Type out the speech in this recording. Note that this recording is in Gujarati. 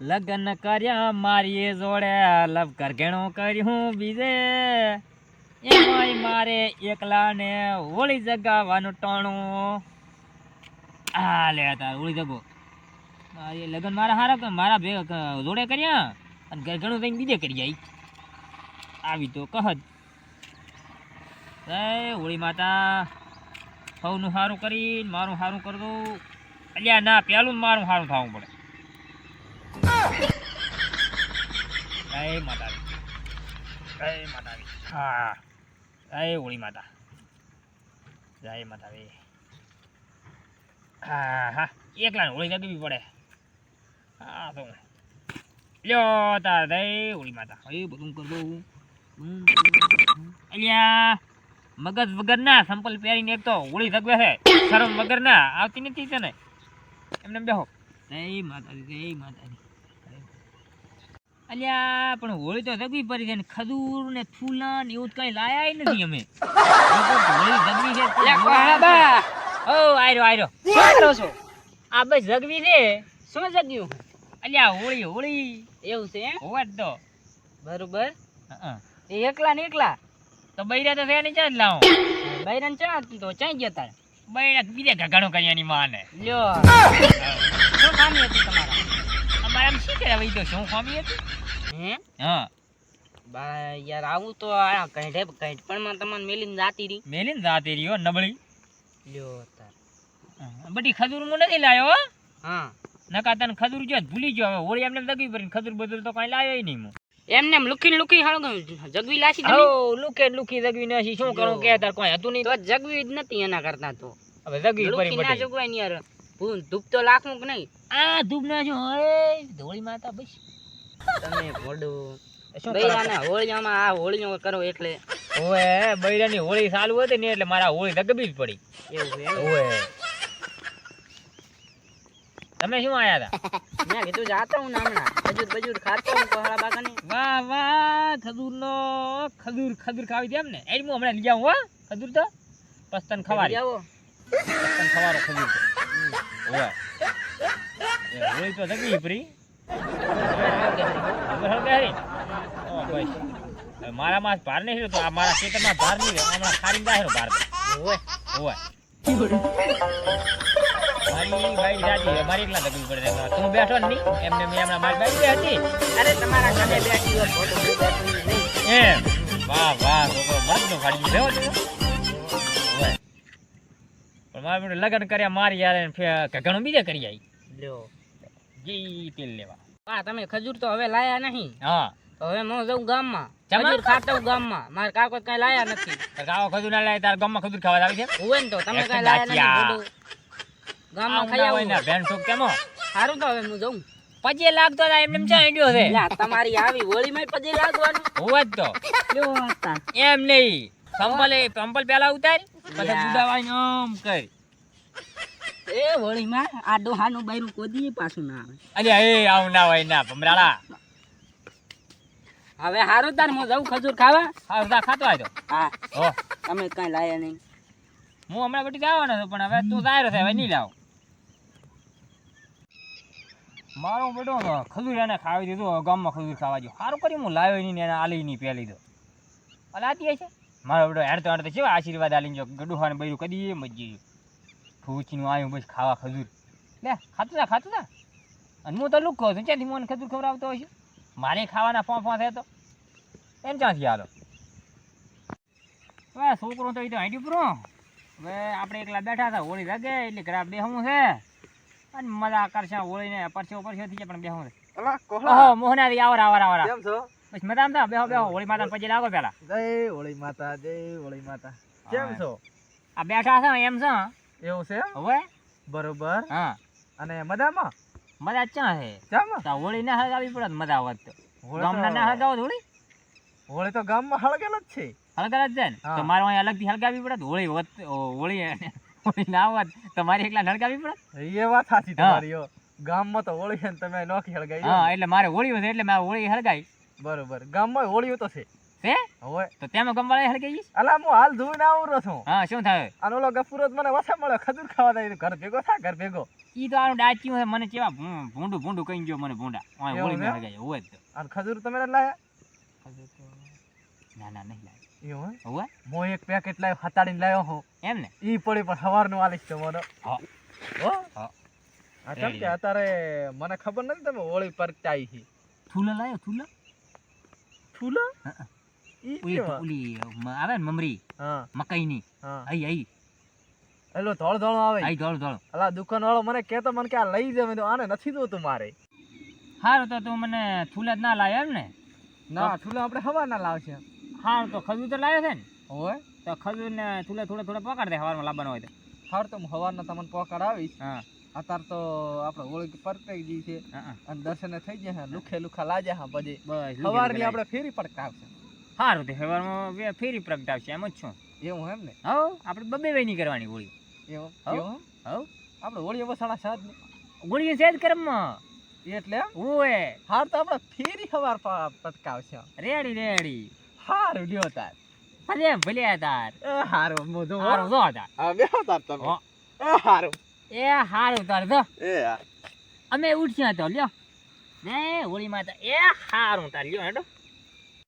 લગ્ન કર્યા મારી જોડે. લવ કરઘેણો કર્યું બીજે. એમાંય મારે એકલાને હોળી જગાવવાનું ટાણું. આ લે તાર, હોળી જગો. મારી લગ્ન મારા હારા મારા ભે જોડે કર્યા અને ઘરઘણું થઈને બીજે કરી જાય આવી તો કહજ એ હોળી માતા, સૌનું સારું કરીને મારું સારું કરી દઉં અલ્યા ના પહેલું મારું સારું થવું પડે. જય માતાજી. જય માતાજી. હા જય હોળી માતા. જય માતાજી. હા હા એકલા હોળી જગવી પડે. હા તો લ્યો તાર જય હોળી માતા. એ બધું કરી દઉં અલ્યા મગજ વગર ના સંપલ પહેરીને એક તો હોળી જગવે છે. શરમ વગર ના આવતી નથી તને એમને બેહો. જય માતાજી જય માતાજી. અલ્યા પણ હોળી તો જગવી પડી છે ને ખજૂર ને ફૂલા ને એવું કઈ લાયા નથી અમે. હોળી જગવી છે તો ઓ આયરો આયરો. શું કરો છો? આ બસ જગવી છે? શું જગ્યું અલ્યા હોળી હોળી. એવું છે? હોવા જ દો. બરોબર. હં. એ એકલા ને એકલા? તો બૈરા તો થયા ને ક્યાં લાવો? બૈરા ને ચા તો ચાઈ ગયા તારે. બૈરા તો બીજે ઘણું કર્યાની માને. લ્યો. શું ખામી હતી તમારા? અમારા શું કરે ભાઈ તો શું ખામી હતી? હે? હા. બા યાર આવું તો આ કઈઢે કઈઢમાં તમને મેલીને જાતી રહી. મેલીને જાતી રહ્યો નબળી. લ્યો તાર. હં. ખજૂર હું નથી લાયો હા. નકા તને ખજૂર જો ભૂલી ગયો હવે. હોળી એમને દગી પડી ખજૂર બધુર તો કઈ લાયો નહીં હું. એમને એમ લુકીને લુકી હળગમ જગવી લાસી તમે હો લુકે લુકી જગવી નથી શું કરું કે તાર કોઈ હતું નહીં? તો જગવી જ નથી એના કરતા તો. હવે જગવી ના જગવાય ને યાર. ભૂન ધૂપ તો લાખું કે નહીં? આ ધૂપ ના જો ધોળી માતા બસ. તમે મોડું બૈરાના હોળીઓમાં આ હોળીઓ કરો એટલે. ઓએ બૈરાની હોળી ચાલુ હતી ને એટલે મારા હોળી લગબી જ પડી. એવું ઓએ તમે શું આયા હતા મેં કીધું જાતો હું હમણાં. ખજૂર બજૂર ખાતો હું પહાડા બાગાની. વાહ વાહ ખજૂર નો ખજૂર ખજૂર ખાવી દે એમ ને. એમ હમણાં લઈ આવું હો ખજૂર તો. પસ્તન ખવારી જાઓ પસ્તન ખવારો ખજૂર તો. એ હોળી તો દગી પડી. મારા ભાર નહીં તો મારા ઓય મારી દગવી પડે તું બેઠો નહીં? એમને મેં હમણાં મારી બાઈ હતી. અરે, તમારા વાહ વાહ છોકરો મારે બેટું લગ્ન કર્યા, મારી ઘણું બીજે કરી આવી જી તેલ લેવા. હા તમે ખજૂર તો હવે લાયા નહીં. હા. તો હવે હું જઉં ગામમાં. ખજૂર ખાતો ગામમાં. મારા કાકો કઈ લાયા નથી. કાકો ખજૂર ના લાયા તારા ગામમાં ખજૂર ખાવા આવી છે? હોય ને તો તમે કઈ લાયા નથી ગામમાં ખાયા હોય ને ભેણ ઠોક કેમો સારું તો હવે હું જઉં. પછી લાગતો હતા એમ ચા ઈડ્યો છે? તમારી આવી હોળીમાં પછી લાગવાનું. હોવા જ તો. એમ નહીં. સંપલ એ સંપલ પેલા ઉતારી પછી યા. આમ કર. એ વળી માં આ ડોહાનું બૈરું કોદી પાછું ના આવે. અરે એ આવું ના હોય ના ભમરાળા. હવે હારું તાર હું જાઉં ખજૂર ખાવા? હારું તાર ખાતો આવ્યો હા. હો. તમે કઈ લાયા નહીં. હું હમણાં બધી જવાનો છું પણ હવે તું જાય છે હવે નહીં લાવ મારો બેટો ખજૂર એને ખાવી દીધું ગામમાં ખજૂર ખાવા જો સારું કરી હું લાવ્યો નહીં એને આલી નહીં પહેલી દો અલાતી છે મારો બેટો હેડ તો હેડ તો કેવા આશીર્વાદ આલીને જો ગડુહાને બૈરું કદી એમ જ ગયું. ફૂચીનું આવ્યું બસ ખાવા ખજૂર. લે ખાતું ના ખાતું ના અને હું તો લુક છું ક્યાંથી મને ખજૂર ખવડાવતો હોય છે? મારે ખાવાના ફોં ફોં થયા તો. એમ ક્યાંથી હાલો? હવે છોકરો તો એ તો હાઈટી પૂરો. હવે આપણે એકલા બેઠા હતા હોળી લાગે એટલે ઘરે બેહવું છે. અને મજા કરશે હોળીને પરસ્યો પરસ્યો થઈ જાય પણ બેહવું છે. ઓહો મોહનાથી આવર આવર આવર કેમ છો? બસ મજા આમ બેહો બેહો હોળી માતા પછી લાગો પેલા જય હોળી માતા જય હોળી માતા. કેમ છો? આ બેઠા છે એમ છે. એવું છે હવે? બરોબર. હા. અને મજામાં? મજા ચા છે કેમ તો હોળી ના હળગાવી પડે મજા આવત ગામના ના હળગાવો હોળી? હોળી તો ગામમાં હળગેલ જ છે. હળગેલ જ જાય ને? તો હા. મારે અહીં અલગથી હળગાવી પડે હોળી હોળી હોળી ના આવત તો મારે એકલા હળગાવી પડે? એ વાત સાચી હા. તમારી ગામમાં તો હોળી છે ને તમે નોખી હળગાવી હા હા એટલે મારે હોળી હોય એટલે મારે હોળી હળગાવી બરોબર. ગામમાં હોળી તો છે. છે હવે? તો તેમાં ગમવાળા હળગાવી અલા હું હાલ ધોઈને આવરો છું. હા શું થાય? અને ઓલો ગફુરો મને વસે મળે ખજૂર ખાવા દઈ ઘર ભેગો થા ઘર ભેગો. ઈ તો આનું ડાચ્યું હે મને કેવા ભૂંડું ભૂંડું કહી ગયો મને ભૂંડા. ઓય હોળી? માં હોય તો. અને ખજૂર તમે લાયા? ના ના નહીં લાગે એવું હે હું એક પેકેટ લાયો હતાડીને લાવ્યો હો. એમ ને? ઈ પડી પણ સવારનું આલીશ મને હા. હો? હા. આ કેમ કે અત્યારે મને ખબર નથી તમે હોળી પર ચાઈ છે થૂલા લાયો થૂલા? ફૂલો હા. ઓલી મ- આવે ને મમરી? મકાઈની. આઈ આઈ. એલો ધોળ ધોળ આવે. આઈ ધોળ ધોળ. અલા દુકાન વાળો મને કહેતો મને કે આ લઈ જાવ મેં કીધું આને નથી જોતું મારે. હારું તો તું મને થૂલા જ ના લાયો એમ ને? ના ઠૂલો આપણે હવાના લાવશે. હારું તો ખજૂર તો લાવે છે ને? હોય તો ખજૂર ને થૂલા થોડા થોડા પકડ દે હવારમાં લાવવાનો હોય તો. હાર તો હું હવારના તમને પોકાર આવીશ. હા. અત્યારે તો આપણે ઓળખ પરતાઈ જી છે. અને દર્શન થઈ જાય લુખે લુખા લાજે હા પછી. બસ સવારની આપણે ફેરી પડતા આવશે. હારું તે હવારમાં બે ફેરી પ્રગટાવશે એમ જ છું. એવું એમ ને? હવ આપણે બબે વેની કરવાની હોળી. એવું? હવ. આપણે હોળી વસાણા સાત ને ગોળી છે જ કરમમાં. એટલે? ઓએ. હાર તો આપણે ફેરી સવાર પટકાવશે રેડી રેડી. હારું લ્યો તાર. અરે ભલે તાર. એ હારું મોઢો હારું જો તાર. હા બેહો તાર તમે. હો. હારું. એ હારું તાર જો. એ અમે ઉઠ્યા તો લ્યો. ને હોળી માતા એ હારું તાર લ્યો હેડો.